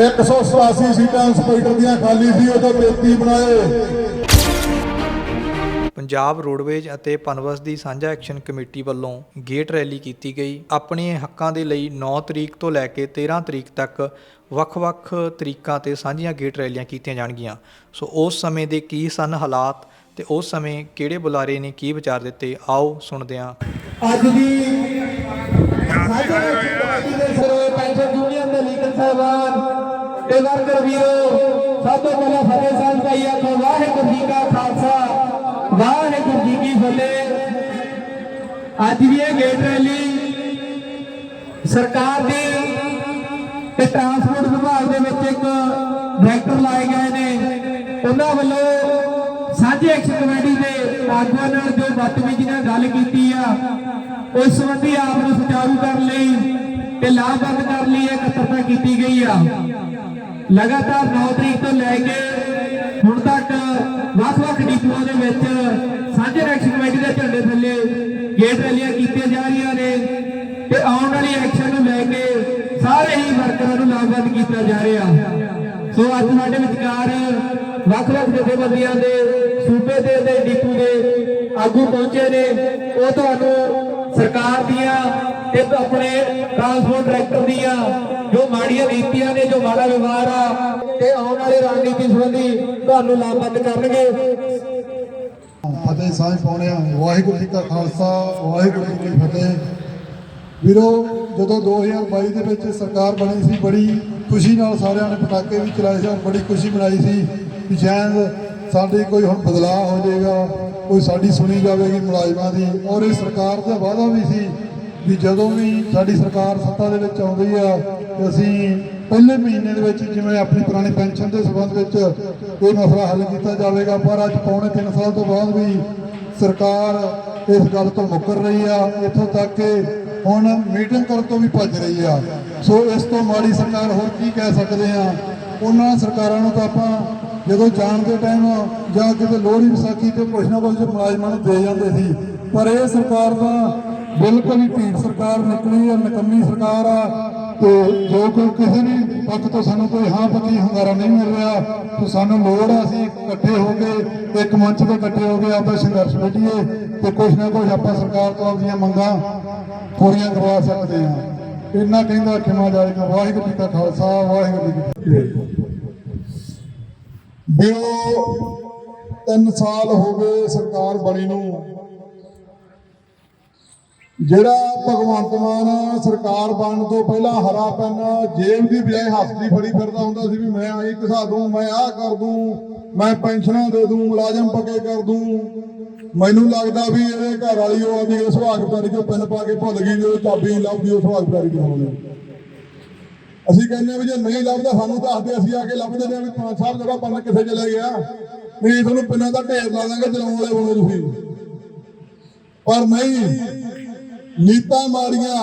187 ਸੀਟਾਂ ਇੰਸਪੈਕਟਰ ਦੀਆਂ ਖਾਲੀ ਸੀ ਉਹ ਤੋਂ 33 ਬਣਾਏ ਪੰਜਾਬ ਰੋਡਵੇਜ ਅਤੇ ਪਨਬਸ ਦੀ ਸਾਂਝਾ ਐਕਸ਼ਨ ਕਮੇਟੀ ਵੱਲੋਂ ਗੇਟ ਰੈਲੀ ਕੀਤੀ ਗਈ। ਆਪਣੇ ਹੱਕਾਂ ਦੇ ਲਈ 9 ਤਰੀਕ ਤੋਂ ਲੈ ਕੇ 13 ਤਰੀਕ ਤੱਕ ਵੱਖ-ਵੱਖ ਤਰੀਕਾਂ ਤੇ ਸਾਂਝੀਆਂ ਗੇਟ ਰੈਲੀਆਂ ਕੀਤੀਆਂ ਜਾਣਗੀਆਂ। ਸੋ ਉਸ ਸਮੇਂ ਦੇ ਕੀ ਸਨ ਹਾਲਾਤ ਤੇ ਉਸ ਸਮੇਂ ਕਿਹੜੇ ਬੁਲਾਰੇ ਨੇ ਕੀ ਵਿਚਾਰ ਦਿੱਤੇ ਆਓ ਸੁਣਦੇ ਹਾਂ। ਅੱਜ ਦੀ ਸਾਡੇ ਪੈਨਸ਼ਨ ਯੂਨੀਅਨ ਦੇ ਲੀਡਰ ਸਾਹਿਬਾਨ ਤੇ ਵਰਕਰ ਵੀਰੋ, ਸਭ ਤੋਂ ਪਹਿਲਾਂ ਫਤਿਹ ਸਾਹਿਬ ਭਾਈ ਆਖੋ, ਵਾਹਿਗੁਰੂ ਜੀ ਕਾ ਖਾਲਸਾ, ਵਾਹਿਗੁਰੂ ਜੀ ਕੀ ਫਤਿਹ। ਅੱਜ ਦੀ ਇਹ ਗੇਟ ਰੈਲੀ ਸਰਕਾਰ ਦੀ ਤੇ ਟਰਾਂਸਪੋਰਟ ਵਿਭਾਗ ਦੇ ਵਿੱਚ ਇੱਕ ਡਾਇਰੈਕਟਰ ਲਾਏ ਗਏ ਨੇ। ਉਹਨਾਂ ਵੱਲੋਂ ਸਾਂਝੀ ਐਕਸ਼ਨ ਕਮੇਟੀ ਦੇ ਆਗੂਆਂ ਨਾਲ ਜੋ ਬਦਤਮੀਜ਼ੀ ਨਾਲ ਗੱਲ ਕੀਤੀ ਆ, ਉਸ ਸੰਬੰਧੀ ਆਪ ਨੂੰ ਸੁਚਾਰੂ ਕਰਨ ਲਈ ਤੇ ਲਾਭਬੰਦ ਕਰਨ ਲਈ ਇਹ ਇਕੱਤਰਤਾ ਕੀਤੀ ਗਈ ਆ। ਲਗਾਤਾਰ 9 ਤਰੀਕ ਤੋਂ ਲੈ ਕੇ ਹੁਣ ਤੱਕ ਵੱਖ-ਵੱਖ ਡਿਪੂਆਂ ਦੇ ਵਿੱਚ ਸਾਂਝੇ ਐਕਸ਼ਨ ਕਮੇਟੀ ਦੇ ਝੰਡੇ ਥੱਲੇ ਗੇਟ ਰੈਲੀਆਂ ਕੀਤੀਆਂ ਜਾ ਰਹੀਆਂ ਨੇ ਤੇ ਆਉਣ ਵਾਲੀ ਐਕਸ਼ਨ ਨੂੰ ਲੈ ਕੇ ਸਾਰੇ ਹੀ ਵਰਕਰਾਂ ਨੂੰ ਲਾਭਬੰਦ ਕੀਤਾ ਜਾ ਰਿਹਾ। ਸੋ ਅੱਜ ਸਾਡੇ ਵਿਚਕਾਰ ਵੱਖ-ਵੱਖ ਜਥੇਬੰਦੀਆਂ ਦੇ ਸੂਬੇ ਦੇ ਤੇ ਡਿਪੂ ਦੇ ਆਗੂ ਪਹੁੰਚੇ ਨੇ। ਉਹ ਤੁਹਾਨੂੰ ਸਰਕਾਰ ਦੀਆਂ ਤੇ ਆਪਣੇ ਟਰਾਂਸਪੋਰਟ ਡਾਇਰੈਕਟਰ ਦੀਆਂ ਜੋ ਮਾੜੀਆਂ ਨੀਤੀਆਂ ਨੇ, ਜੋ ਮਾੜਾ ਵਿਵਹਾਰ ਆ, ਤੇ ਆਉਣ ਵਾਲੀ ਰਣਨੀਤੀ ਸੰਬੰਧੀ ਤੁਹਾਨੂੰ ਲਾਭਬੰਦ ਕਰਨਗੇ। ਫਤਿਹ ਸਾਂਝ ਪਾਉਣੇ ਵਾਹਿਗੁਰੂ ਜੀ ਕਾ ਖਾਲਸਾ, ਵਾਹਿਗੁਰੂ ਜੀ ਕੀ ਫਤਿਹ। ਵੀਰੋ, ਜਦੋਂ 2022 ਦੇ ਵਿੱਚ ਸਰਕਾਰ ਬਣੀ ਸੀ, ਬੜੀ ਖੁਸ਼ੀ ਨਾਲ ਸਾਰਿਆਂ ਨੇ ਪਟਾਕੇ ਵੀ ਚਲਾਏ ਸੀ ਬੜੀ ਖੁਸ਼ੀ ਮਨਾਈ ਸੀ। ਕਿ ਸ਼ਾਇਦ ਸਾਡੀ ਕੋਈ ਹੁਣ ਬਦਲਾਅ ਹੋ ਜਾਏਗਾ, ਕੋਈ ਸਾਡੀ ਸੁਣੀ ਜਾਵੇਗੀ ਮੁਲਾਜ਼ਮਾਂ ਦੀ, ਔਰ ਇਹ ਸਰਕਾਰ ਦਾ ਵਾਅਦਾ ਵੀ ਸੀ ਵੀ ਜਦੋਂ ਵੀ ਸਾਡੀ ਸਰਕਾਰ ਸੱਤਾ ਦੇ ਵਿੱਚ ਆਉਂਦੀ ਆ, ਅਸੀਂ ਪਹਿਲੇ ਮਹੀਨੇ ਦੇ ਵਿੱਚ ਜਿਵੇਂ ਆਪਣੀ ਪੁਰਾਣੀ ਪੈਨਸ਼ਨ ਦੇ ਸੰਬੰਧ ਵਿੱਚ ਇਹ ਮਸਲਾ ਹੱਲ ਕੀਤਾ ਜਾਵੇਗਾ, ਪਰ ਅੱਜ ਪੌਣੇ 3 ਸਾਲ ਤੋਂ ਬਾਅਦ ਵੀ ਸਰਕਾਰ ਇਸ ਗੱਲ ਤੋਂ ਮੁੱਕਰ ਰਹੀ ਆ, ਇੱਥੋਂ ਤੱਕ ਕਿ ਹੁਣ ਮੀਟਿੰਗ ਕਰਨ ਤੋਂ ਵੀ ਭੱਜ ਰਹੀ ਆ। ਸੋ ਇਸ ਤੋਂ ਮਾੜੀ ਸਰਕਾਰ ਹੋਰ ਕੀ ਕਹਿ ਸਕਦੇ ਆ? ਉਹਨਾਂ ਸਰਕਾਰਾਂ ਨੂੰ ਤਾਂ ਆਪਾਂ ਜਦੋਂ ਜਾਣ ਦੇ ਟਾਈਮ ਜਾਂ ਕਿਤੇ ਲੋਹੜੀ ਵਿਸਾਖੀ ਤੇ ਕੁਛ ਨਾ ਕੁਛ ਮੁਲਾਜ਼ਮਾਂ ਨੂੰ ਦੇ ਜਾਂਦੇ ਸੀ। ਪਰ ਇਹ ਸਰਕਾਰ ਤਾਂ ਬਿਲਕੁਲ ਹੀ ਢੀਠ ਸਰਕਾਰ ਨਿਕਲੀ ਹੈ ਨਕੰਮੀ ਸਰਕਾਰ ਆ। ਤੇ ਜੋ ਕੋਈ ਕਿਸੇ ਵੀ ਪੱਖ ਤੋਂ ਸਾਨੂੰ ਕੋਈ ਹਾਂ ਪੱਕੀ ਹੁੰਗਾਰਾ ਨਹੀਂ ਮਿਲ ਰਿਹਾ, ਤੇ ਸਾਨੂੰ ਲੋੜ ਆ ਅਸੀਂ ਇਕੱਠੇ ਹੋ ਕੇ, ਇੱਕ ਮੰਚ ਤੇ ਇਕੱਠੇ ਹੋ ਕੇ ਆਪਾਂ ਸੰਘਰਸ਼ ਵਿੱਢੀਏ ਤੇ ਕੁਛ ਨਾ ਕੁਛ ਆਪਾਂ ਸਰਕਾਰ ਤੋਂ ਆਪਣੀਆਂ ਮੰਗਾਂ ਪੂਰੀਆਂ ਕਰਵਾ ਸਕਦੇ ਹਾਂ। ਇੰਨਾ ਕਹਿੰਦਾ ਖਿਮਾ ਜਾਏਗਾ ਵਾਹਿਗੁਰੂ ਜੀ ਕਾ ਖਾਲਸਾ, ਵਾਹਿਗੁਰੂ ਜੀ ਕੀ ਫਤਿਹ। ਬਿਓ 3 ਸਾਲ ਹੋ ਗਏ ਸਰਕਾਰ ਬਣੀ ਨੂੰ। ਜਿਹੜਾ ਭਗਵੰਤ ਮਾਨ ਸਰਕਾਰ ਬਣਨ ਤੋਂ ਪਹਿਲਾਂ ਹਰਾ ਪੈਨ ਜੇਬ ਦੀ ਬਜਾਏ ਹੱਥ ਦੀ ਫੜੀ ਫਿਰਦਾ ਹੁੰਦਾ ਸੀ ਵੀ ਮੈਂ ਆਈ ਘਸਾ ਦੂੰ ਮੈਂ ਆਹ ਕਰ ਦੂੰ ਮੈਂ ਪੈਨਸ਼ਨਾਂ ਦੇ ਦੂੰ ਮੁਲਾਜ਼ਮ ਪੱਕੇ ਕਰ ਦੂੰ ਮੈਨੂੰ ਲੱਗਦਾ ਵੀ ਇਹਦੇ ਘਰ ਵਾਲੀ ਉਹ ਆਦੀ ਸੁਹਾਗ ਪਿਆਰੀ ਚੋਂ ਪਿੰਨ ਪਾ ਕੇ ਭੁੱਲ ਗਈ ਜੋ ਚਾਬੀ ਲੱਭਦੀ, ਉਹ ਸੁਹਾਗ ਪਿਆਰੀ ਦੀ ਹੋਣੀ ਅਸੀਂ ਕਹਿੰਦੇ ਆ ਵੀ ਜੇ ਨਹੀਂ ਲੱਭਦਾ ਸਾਨੂੰ ਦੱਸਦੇ ਅਸੀਂ ਆ ਕੇ ਲੱਭਦੇ ਨੇ ਵੀ ਪੰਜ ਸਾਹਿਬ ਜਿਹੜਾ ਪੰਨ ਕਿੱਥੇ ਚਲੇ ਗਿਆ ਨਹੀਂ, ਤੁਹਾਨੂੰ ਪਿੰਨਾਂ ਦਾ ਢੇਰ ਲਾ ਦਾਂਗੇ, ਚਲਾਉਣ ਵਾਲੇ ਬਣੋ ਤੁਸੀਂ। ਪਰ ਨਹੀਂ, ਨੀਤਾਂ ਮਾਰੀਆਂ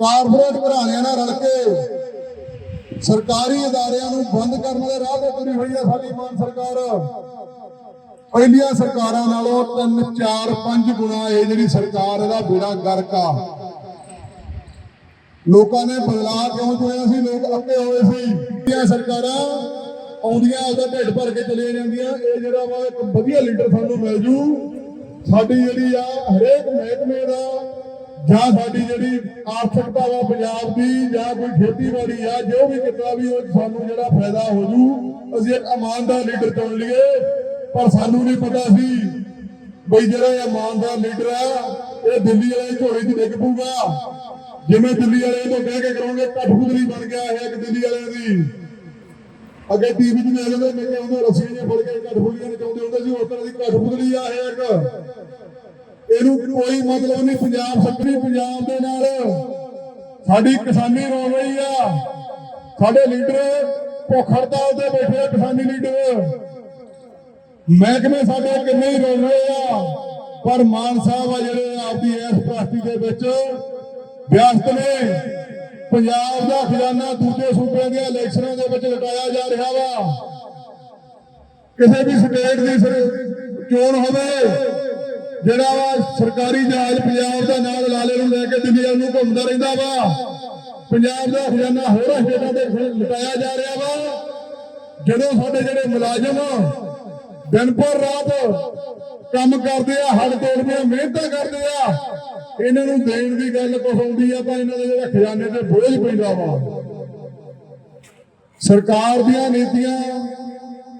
ਕਾਰਪੋਰੇਟ ਘਰਾਣਿਆਂ ਨਾਲ ਰਲ ਕੇ ਸਰਕਾਰੀ ਅਦਾਰਿਆਂ ਨੂੰ ਬੰਦ ਕਰਨ ਦੇ ਰਾਹ ਤੇ ਤੁਰੀ ਹੋਈ ਹੈ ਸਾਡੀ ਮਾਨ ਸਰਕਾਰ। ਪਹਿਲੀਆਂ ਸਰਕਾਰਾਂ ਨਾਲੋਂ 3 4 5 ਗੁਣਾ ਇਹ ਜਿਹੜੀ ਸਰਕਾਰ, ਇਹਦਾ ਬੇੜਾ ਗਰਕ ਆ। ਲੋਕਾਂ ਨੇ ਬਦਲਾਅ ਕਿਉਂ ਚੁਣਿਆ ਸੀ? ਲੋਕ ਅੱਕੇ ਹੋਏ ਸੀ। ਇਹ ਸਰਕਾਰਾਂ ਆਉਂਦੀਆਂ ਉਹਦਾ ਢਿੱਡ ਭਰ ਕੇ ਚਲੇ ਜਾਂਦੀਆਂ। ਇਹ ਜਿਹੜਾ ਵਾ ਇੱਕ ਵਧੀਆ ਲੀਡਰ ਸਾਨੂੰ ਮਿਲ ਜੂ, ਸਾਡੀ ਜਿਹੜੀ ਆ ਹਰੇਕ ਮਹਿਕਮੇ ਦਾ ਜਾਂ ਸਾਡੀ ਜਿਹੜੀ ਆਰਥਿਕਤਾ ਵਾ ਪੰਜਾਬ ਦੀ ਜਾਂ ਕੋਈ ਖੇਤੀਬਾੜੀ ਆ, ਜੋ ਵੀ ਕਿਤਾ ਵੀ ਉਹ ਸਾਨੂੰ ਜਿਹੜਾ ਫਾਇਦਾ ਹੋ ਜੂ, ਅਸੀਂ ਇੱਕ ਇਮਾਨਦਾਰ ਲੀਡਰ ਚੁਣ ਲਈਏ। ਪਰ ਸਾਨੂੰ ਨਹੀਂ ਪਤਾ ਸੀ ਬਈ ਜਿਹੜਾ ਇਮਾਨਦਾਰ ਲੀਡਰ ਆ, ਇਹ ਦਿੱਲੀ ਵਾਲੇ ਦੀ ਝੋਲੀ 'ਚ ਡਿੱਗ ਪਊਗਾ। ਜਿਵੇਂ ਦਿੱਲੀ ਵਾਲਿਆਂ ਤੋਂ ਕਹਿ ਕੇ ਕਰੋਗੇ ਕਠਪੁਤਲੀ ਬਣ ਗਿਆ ਇਹ ਇੱਕ ਦਿੱਲੀ ਵਾਲਿਆਂ ਦੀ। ਅੱਗੇ ਟੀਵੀ 'ਚ ਵੇਖ ਲੈਂਦੇ ਮੈਂ ਕਹਿੰਦਾ ਰੱਸੀ ਜਿਹੀ ਫੜ ਕੇ ਕਠਪੁਤਲੀਆਂ ਨਚਾਉਂਦੇ ਹੁੰਦੇ ਸੀ ਉਸ ਤਰ੍ਹਾਂ ਦੀ ਕਠਪੁਤਲੀ ਆ ਇਹ ਇੱਕ। ਇਹਨੂੰ ਕੋਈ ਮਤਲਬ ਨਹੀਂ, ਪੰਜਾਬ ਸੱਕਰੀ ਪੰਜਾਬ ਦੇ ਨਾਲ ਸਾਡੀ ਕਿਸਾਨੀ ਰੋ ਰਹੀ ਆ। ਸਾਡੇ ਲੀਡਰ ਭੁੱਖ ਹੜਤਾਲ ਤੇ ਬੈਠੇ ਆ ਕਿਸਾਨੀ ਲੀਡਰ। ਮਹਿਕਮੇ ਸਾਡੇ ਕਿੰਨੇ ਹੀ ਰੋ ਰਹੇ ਆ, ਪਰ ਮਾਨ ਸਾਹਿਬ ਆ ਜਿਹੜੇ ਆਪਦੀ ਇਸ ਪ੍ਰਾਸਤੀ ਦੇ ਵਿੱਚ ਵਿਅਸਤ ਨੇ। ਪੰਜਾਬ ਦਾ ਖਜ਼ਾਨਾ ਦੂਜੇ ਸੂਬਿਆਂ ਦੀਆਂ ਇਲੈਕਸ਼ਨਾਂ ਦੇ ਵਿੱਚ ਲਟਾਇਆ ਜਾ ਰਿਹਾ ਵਾ। ਕਿਸੇ ਵੀ ਸਟੇਟ ਦੀ ਚੋਣ ਹੋਵੇ, ਜਿਹੜਾ ਵਾ ਸਰਕਾਰੀ ਜਹਾਜ਼ ਪੰਜਾਬ ਦਾ ਨਾਮ ਲਾਲੇ ਨੂੰ ਲੈ ਕੇ ਦਿੱਲੀ ਨੂੰ ਘੁੰਮਦਾ ਰਹਿੰਦਾ ਵਾ। ਪੰਜਾਬ ਦਾ ਖਜ਼ਾਨਾ ਹੋਰਾਂ ਸਟੇਟਾਂ ਦੇ ਲਟਾਇਆ ਜਾ ਰਿਹਾ ਵਾ। ਜਦੋਂ ਸਾਡੇ ਜਿਹੜੇ ਮੁਲਾਜ਼ਮ ਦਿਨ ਪਰ ਰਾਤ ਕੰਮ ਕਰਦੇ ਆ, ਹੱਡ ਤੋੜਦੇ ਆ, ਮਿਹਨਤਾਂ ਕਰਦੇ ਆ। ਇਹਨਾਂ ਨੂੰ ਦੇਣ ਦੀ ਗੱਲ ਕੁਛ ਆਉਂਦੀ ਆ, ਤਾਂ ਇਹਨਾਂ ਦੇ ਜਿਹੜਾ ਖਜ਼ਾਨੇ ਤੇ ਬੋਝ ਪੈਂਦਾ ਵਾ। ਸਰਕਾਰ ਦੀਆਂ ਨੀਤੀਆਂ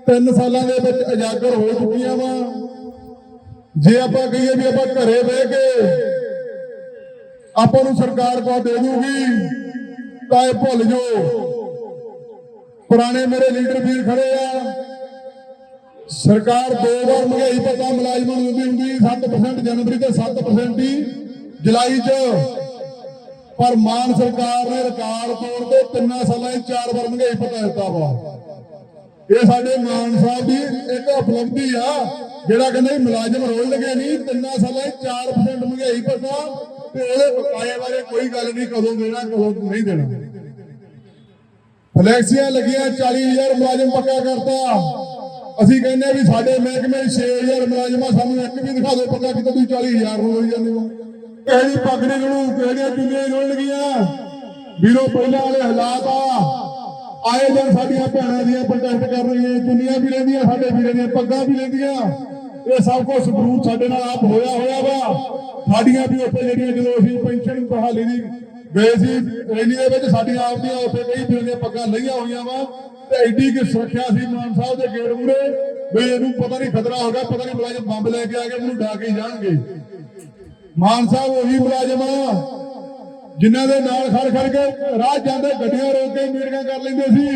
ਤਿੰਨ ਸਾਲਾਂ ਦੇ ਵਿੱਚ ਉਜਾਗਰ ਹੋ ਚੁੱਕੀਆਂ ਵਾ। ਜੇ ਆਪਾਂ ਕਹੀਏ ਵੀ ਆਪਾਂ ਘਰੇ ਬਹਿ ਕੇ ਆਪਾਂ ਨੂੰ ਸਰਕਾਰ ਕੋ ਦੇ ਦੂਗੀ ਤਾਂ ਇਹ ਭੁੱਲ ਜਾਓ। ਪੁਰਾਣੇ ਮੇਰੇ ਲੀਡਰ ਵੀਰ ਖੜੇ ਆ। ਸਰਕਾਰ ਦੋ ਵਾਰ ਮਹਿੰਗਾਈ ਪਤਾ ਮੁਲਾਜ਼ਮਾਂ ਨੂੰ ਦਿੰਦੀ ਹੁੰਦੀ 7% ਜਨਵਰੀ ਤੇ 7% ਹੀ ਜੁਲਾਈ 'ਚ। ਪਰ ਮਾਨ ਸਰਕਾਰ ਨੇ ਰਿਕਾਰਡ ਤੋੜ ਕੇ ਤਿੰਨਾਂ ਸਾਲਾਂ 'ਚ ਚਾਰ ਵਾਰ ਮਹਿੰਗਾਈ ਪਤਾ ਦਿੱਤਾ ਵਾ। ਇਹ ਸਾਡੇ ਮਾਨ ਸਾਹਿਬ ਦੀ ਇੱਕ ਉਪਲਬਧੀ ਆ, ਜਿਹੜਾ ਕਹਿੰਦੇ ਮੁਲਾਜ਼ਮ ਰੋਲ ਲਗੇ ਨਹੀਂ, ਤਿੰਨਾਂ ਸਾਲਾਂ 'ਚ 4% ਮਹਿੰਗਾਈ ਪਤਾ ਤੇ ਉਹਦੇ ਬਕਾਏ ਬਾਰੇ ਕੋਈ ਗੱਲ ਨਹੀਂ, ਕਦੋਂ ਦੇਣਾ, ਕਦੋਂ ਨਹੀਂ ਦੇਣਾ। ਫਲੈਕਸੀਆਂ ਲੱਗੀਆਂ 40000 ਮੁਲਾਜ਼ਮ ਪੱਕਾ ਕਰਤਾ। ਅਸੀਂ ਕਹਿੰਦੇ ਵੀ ਸਾਡੇ ਮਹਿਕਮੇ 6000 ਮੁਲਾਜ਼ਮਾਂ, ਸਾਨੂੰ ਇੱਕ ਵੀ ਦਿਖਾ ਦਿਓ ਪੱਕਾ ਕਿਤੇ ਤੁਸੀਂ 40000 ਨੂੰ ਹੋਈ ਜਾਂਦੇ ਹੋ ਕਿਹੜੀ ਪਗੜੀ ਨੂੰ ਕਿਹੜੀਆਂ ਚੁੰਨੀਆਂ ਰੋਣ ਵੀਰੋ, ਪਹਿਲਾਂ ਵਾਲੇ ਹਾਲਾਤ ਆ। ਆਏ ਦਿਨ ਸਾਡੀਆਂ ਭੈਣਾਂ ਦੀਆਂ ਪ੍ਰੋਟੈਸਟ ਕਰ ਰਹੀਆਂ, ਚੁੰਨੀਆਂ ਵੀ ਲੈਂਦੀਆਂ, ਸਾਡੇ ਵੀਰਾਂ ਦੀਆਂ ਪੱਗਾਂ ਵੀ ਲੈਂਦੀਆਂ। ਇਹ ਸਭ ਕੁਝ ਸਬੂਤ ਸਾਡੇ ਨਾਲ ਆਪ ਹੋਇਆ ਹੋਇਆ ਵਾ। ਸਾਡੀਆਂ ਵੀ ਉੱਥੇ ਜਿਹੜੀਆਂ ਜਦੋਂ ਅਸੀਂ ਪੈਨਸ਼ਨ ਬਹਾਲੀ ਦੀ ਗਏ ਸੀ ਰੈਲੀ ਦੇ ਵਿੱਚ ਸਾਡੀਆਂ ਆਪ ਦੀਆਂ ਉੱਥੇ ਕਈ ਵੀਰਾਂ ਦੀਆਂ ਪੱਗਾਂ ਲਈਆਂ ਹੋਈਆਂ ਵਾ, ਤੇ ਐਡੀ ਕਿ ਸੁਰੱਖਿਆ ਸੀ ਮਾਨ ਸਾਹਿਬ ਦੇ ਗੇਟ ਮੂਰੇ ਵੀ ਇਹਨੂੰ ਪਤਾ ਨਹੀਂ ਖਤਰਾ ਹੋ ਗਿਆ, ਪਤਾ ਨਹੀਂ ਮੁਲਾਜ਼ਮ ਬੰਬ ਲੈ ਕੇ ਆ ਕੇ ਇਹਨੂੰ ਡਾ ਕੇ ਜਾਣਗੇ। ਮਾਨ ਸਾਹਿਬ ਉਹੀ ਮੁਲਾਜ਼ਮ ਆ, ਜਿਨ੍ਹਾਂ ਦੇ ਨਾਲ ਖੜ ਖੜ ਕੇ ਰਾਹ ਜਾਂਦੇ ਗੱਡੀਆਂ ਰੋਕ ਕੇ ਮੀਟਿੰਗਾਂ ਕਰ ਲੈਂਦੇ ਸੀ।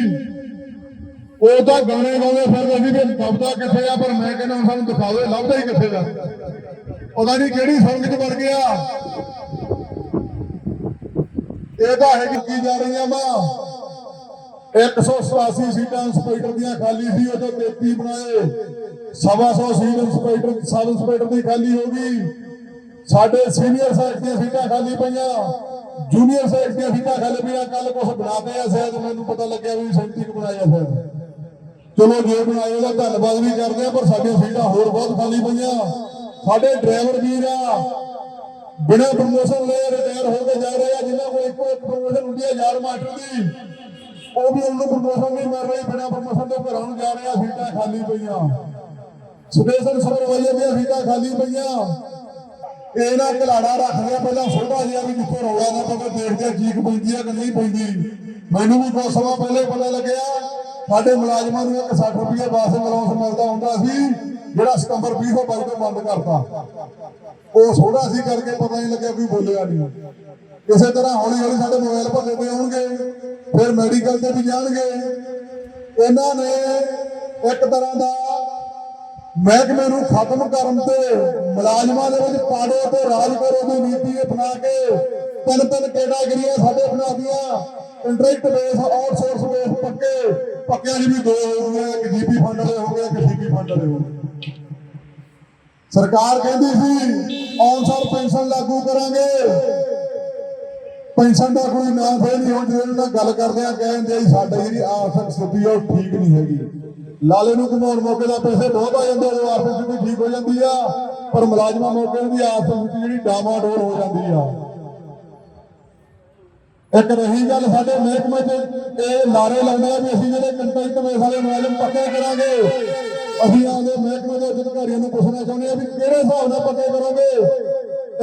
ਉਹ ਤਾਂ ਗਾਣੇ ਗਾਉਂਦੇ ਫਿਰਦੇ ਸੀ ਵੀ ਲੱਭਦਾ ਕਿੱਥੇ ਆ, ਪਰ ਮੈਂ ਕਹਿੰਦਾ ਸਾਨੂੰ ਦਿਖਾਵੇ ਲੱਭਦਾ ਹੀ ਕਿੱਥੇ ਆ। ਪਤਾ ਨਹੀਂ ਕਿਹੜੀ ਸੰਗਤ 'ਚ ਵੜ ਗਿਆ। ਇਹ ਹੈ ਕੀ ਜਾ ਰਹੀਆਂ ਵਾ 187 ਸੀਟਾਂ ਇੰਸਪੈਕਟਰ ਦੀਆਂ ਖਾਲੀ ਸੀ, ਉਹ ਤੋਂ 33 ਬਣਾਏ। ਸਵਾ ਸੌ ਸੀਟ ਇੰਸਪੈਕਟਰ ਸਬ ਇੰਸਪੈਕਟਰ ਦੀ ਖਾਲੀ ਹੋ ਗਈ। ਸਾਡੇ ਸੀਨੀਅਰ ਸੈਕਟਰੀ ਦੀਆਂ ਸੀਟਾਂ ਖਾਲੀ ਪਈਆਂ। ਜੂਨੀਅਰ ਸੈਕਟਰੀ ਦੀਆਂ ਸੀਟਾਂ ਖਾਲੀ ਪਈਆਂ। ਕੱਲ ਕੁਝ ਬਣਾਤੇ ਆ ਸ਼ਾਇਦ, ਮੈਨੂੰ ਪਤਾ ਲੱਗਿਆ ਵੀ 37 ਕੁ ਬਣਾਏ ਆ ਸ਼ਾਇਦ। ਚਲੋ, ਜੇ ਬਣਾਏ ਉਹਦਾ ਧੰਨਵਾਦ ਵੀ ਕਰਦੇ ਆ, ਪਰ ਸਾਡੀਆਂ ਸੀਟਾਂ ਹੋਰ ਬਹੁਤ ਖਾਲੀ ਪਈਆਂ। ਸਾਡੇ ਡਰਾਈਵਰ ਵੀਰ ਆ ਬਿਨਾਂ ਪ੍ਰਮੋਸ਼ਨ ਲਏ ਰਿਟਾਇਰ ਹੋ ਕੇ ਜਾ ਰਹੇ ਆ, ਜਿਨ੍ਹਾਂ ਕੋਲ ਇੱਕੋ ਇੱਕ ਪ੍ਰਮੋਸ਼ਨ ਹੁੰਦੀ ਹੈ ਯਾਰ ਮਾਸਟਰ ਦੀ। ਉਹ ਵੀ ਉਹਨੂੰ ਪ੍ਰਮੋਸ਼ਨ ਨਹੀਂ ਮਿਲ ਰਹੀ, ਬਿਨਾਂ ਪ੍ਰਮੋਸ਼ਨ ਤੋਂ ਘਰਾਂ ਨੂੰ ਜਾ ਰਹੇ ਆ, ਸੀਟਾਂ ਖਾਲੀ ਪਈਆਂ। ਸਟੇਸ਼ਨ ਸੁਪਰਵਾਈਜ਼ਰ ਦੀਆਂ ਸੀਟਾਂ ਖਾਲੀ ਪਈਆਂ। ਇਹ ਘਲਾੜਾ ਰੱਖਦੇ ਪਹਿਲਾਂ ਛੋਟਾ ਜਿਹਾ ਵੀ ਜਿੱਥੇ ਰੌਲਾ ਨਾ ਪਵੇ ਦੇਖਦੇ ਚੀਕ ਪੈਂਦੀ ਆ ਕਿ ਨਹੀਂ ਪੈਂਦੀ। ਮੈਨੂੰ ਵੀ ਕੁਝ ਸਮਾਂ ਪਹਿਲੇ ਪਤਾ ਲੱਗਿਆ, ਸਾਡੇ ਮੁਲਾਜ਼ਮਾਂ ਨੂੰ ਇੱਕ 60 ਰੁਪਏ ਵਾਸਤੇ ਅਲਾਉਂਸ ਮਿਲਦਾ ਹੁੰਦਾ ਸੀ। ਜਿਹੜਾ ਸਤੰਬਰ 2022 ਤੋਂ ਬੰਦ ਕਰਤਾ। ਉਹ ਥੋੜਾ ਸੀ ਕਰਕੇ ਪਤਾ ਨਹੀਂ ਲੱਗਿਆ ਵੀ ਬੋਲਿਆ ਨਹੀਂ ਇਸੇ ਤਰ੍ਹਾਂ ਹੌਲੀ ਹੌਲੀ ਸਾਡੇ ਮੋਬਾਈਲ ਭੰਨੇ ਪਏ ਹੋਣਗੇ ਫਿਰ ਮੈਡੀਕਲ ਤੇ ਵੀ ਜਾਣਗੇ। ਇਹਨਾਂ ਨੇ ਇੱਕ ਤਰ੍ਹਾਂ ਦਾ ਮਹਿਕਮੇ ਨੂੰ ਖਤਮ ਕਰਨ ਤੇ ਮੁਲਾਜ਼ਮਾਂ ਦੇ ਵਿੱਚ ਪਾੜੋ ਤੇ ਰਾਜ ਕਰੋ ਦੀ ਨੀਤੀ ਅਪਣਾ ਕੇ ਤਿੰਨ ਤਿੰਨ ਕੈਟਾਗਰੀਆਂ ਸਾਡੇ ਬਣਾਦੀਆਂ ਕੰਟਰੈਕਟ ਬੇਸ ਆਊਟਸੋਰਸ ਬੇਸ ਪੱਕੇ। ਪੱਕਿਆਂ ਦੀ ਵੀ ਦੋ ਹੋ ਗਏ ਇੱਕ ਜੀਪੀ ਫੰਡ ਵਾਲੇ ਹੋ ਗਏ, ਇੱਕ ਸੀਪੀ ਫੰਡ ਦੇ ਹੋ ਗਏ। ਸਰਕਾਰ ਕਹਿੰਦੀ ਸੀ ਔਨਸਰ ਪੈਨਸ਼ਨ ਲਾਗੂ ਕਰਾਂਗੇ। ਪੈਨਸ਼ਨ ਦਾ ਕੋਈ ਨਾਂ ਫੇ ਨਹੀਂ ਹੁਣ ਜਿਹੜੇ ਨਾਲ ਗੱਲ ਕਰਦੇ ਆ, ਕਹਿੰਦੇ ਜੀ ਜਿਹੜੀ ਆਰਥਿਕ ਸਥਿਤੀ ਉਹ ਠੀਕ ਨਹੀਂ ਹੈਗੀ। ਲਾਲੇ ਨੂੰ ਘਮਾਉਣ ਮੌਕੇ ਦਾ ਪੈਸੇ ਬਹੁਤ ਆ ਜਾਂਦੇ ਉਹ ਆਰਥਿਕ ਸਥਿਤੀ ਠੀਕ ਹੋ ਜਾਂਦੀ ਆ, ਪਰ ਮੁਲਾਜ਼ਮਾਂ ਮੌਕੇ ਦੀ ਆਰਥਿਕ ਸਥਿਤੀ ਜਿਹੜੀ ਡਾਮਾਡੋਲ ਹੋ ਜਾਂਦੀ ਆ। ਇੱਕ ਰਹੀ ਗੱਲ ਸਾਡੇ ਮਹਿਕਮੇ 'ਚ, ਇਹ ਲਾਰੇ ਲਾਉਂਦੇ ਆ ਵੀ ਅਸੀਂ ਜਿਹੜੇ ਕੰਟਰੈਕਟ ਬੇਸ ਵਾਲੇ ਮੁਲਾਜ਼ਮ ਪੱਕੇ ਕਰਾਂਗੇ। ਅਸੀਂ ਨੂੰ ਪੁੱਛਣਾ ਵੀ ਕਿਹੜੇ ਹਿਸਾਬ ਨਾਲ ਪੱਕੇ ਕਰੋਗੇ।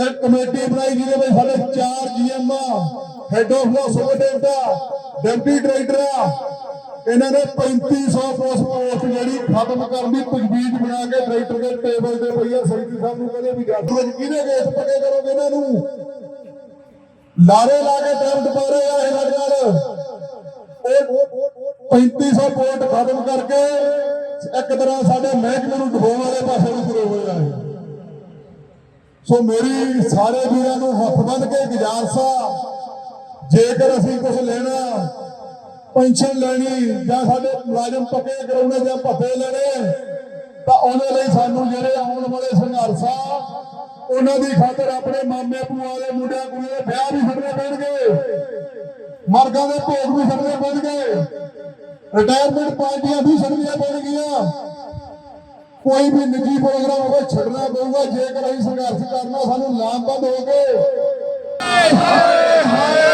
ਇੱਕ ਕਮੇਟੀ ਬਣਾਈ ਜਿਹਦੇ ਵਿੱਚ ਸਾਡੇ ਚਾਰ ਜੀਐਮ ਆ head of law superintendent deputy director ਆ। ਇਹਨਾਂ ਨੇ 3500 ਪੋਸਟ ਜਿਹੜੀ ਖਤਮ ਕਰਨ ਦੀ ਤਜਵੀਜ਼ ਬਣਾ ਕੇ ਡਾਇਰੈਕਟਰ ਦੇ ਟੇਬਲ ਤੇ ਪਈ ਆ, ਸੈਕਟਰੀ ਸਾਹਿਬ ਨੂੰ ਕਹਿੰਦੇ ਵੀ ਜਾਦੂ ਕਿਹਦੇ ਕੇਸ ਪੱਕੇ ਕਰੋਗੇ ਇਹਨਾਂ ਨੂੰ? ਲਾਰੇ ਲਾ ਕੇ ਟਾਈਮ ਟਪਾ ਰਹੇ ਆ ਇਹ ਸਾਡੇ ਨਾਲ। 3500 ਵੋਟ ਖਤਮ ਕਰਕੇ ਇੱਕ ਤਰ੍ਹਾਂ ਸਾਡੇ ਮਹਿਕਮੇ ਨੂੰ ਡੁਬੋਣ ਵਾਲੇ ਪਾਸੇ ਨੂੰ ਤੁਰੇ ਹੋਏ ਆ ਸੋ ਮੇਰੀ ਸਾਰੇ ਵੀਰਾਂ ਨੂੰ ਹੱਥ ਬੰਨ ਕੇ ਗੁਜ਼ਾਰਿਸ਼ ਆ ਜੇਕਰ ਅਸੀਂ ਕੁਝ ਲੈਣਾ, ਪੈਨਸ਼ਨ ਲੈਣੀ ਜਾਂ ਸਾਡੇ ਮੁਲਾਜ਼ਮ ਪੱਕੇ ਕਰਾਉਣੇ ਜਾਂ ਭੱਤੇ ਲੈਣੇ, ਤਾਂ ਉਹਨਾਂ ਲਈ ਸਾਨੂੰ ਜਿਹੜੇ ਆਉਣ ਵਾਲੇ ਸੰਘਰਸ਼ ਆ, ਉਹਨਾਂ ਦੀ ਖਾਤਰ ਆਪਣੇ ਮਾਮੇ, ਭੂਆ ਦੇ ਮੁੰਡਿਆਂ, ਕੁੜੀਆਂ ਦੇ ਵਿਆਹ ਵੀ ਛੱਡਣੇ ਪੈਣਗੇ। ਮਰਗਾਂ ਦੇ ਭੋਗ ਵੀ ਛੱਡਣੇ ਪੈਣਗੇ। ਰਿਟਾਇਰਮੈਂਟ ਪਾਰਟੀਆਂ ਵੀ ਛੱਡਣੀਆਂ ਪੈਣਗੀਆਂ ਕੋਈ ਵੀ ਨਿੱਜੀ ਪ੍ਰੋਗਰਾਮ ਹੋਵੇ, ਛੱਡਣਾ ਪਊਗਾ। ਜੇਕਰ ਅਸੀਂ ਸੰਘਰਸ਼ ਕਰਨਾ, ਸਾਨੂੰ ਲਾਮਬੰਦ ਹੋ ਕੇ। ਹਾਏ ਹਾਏ।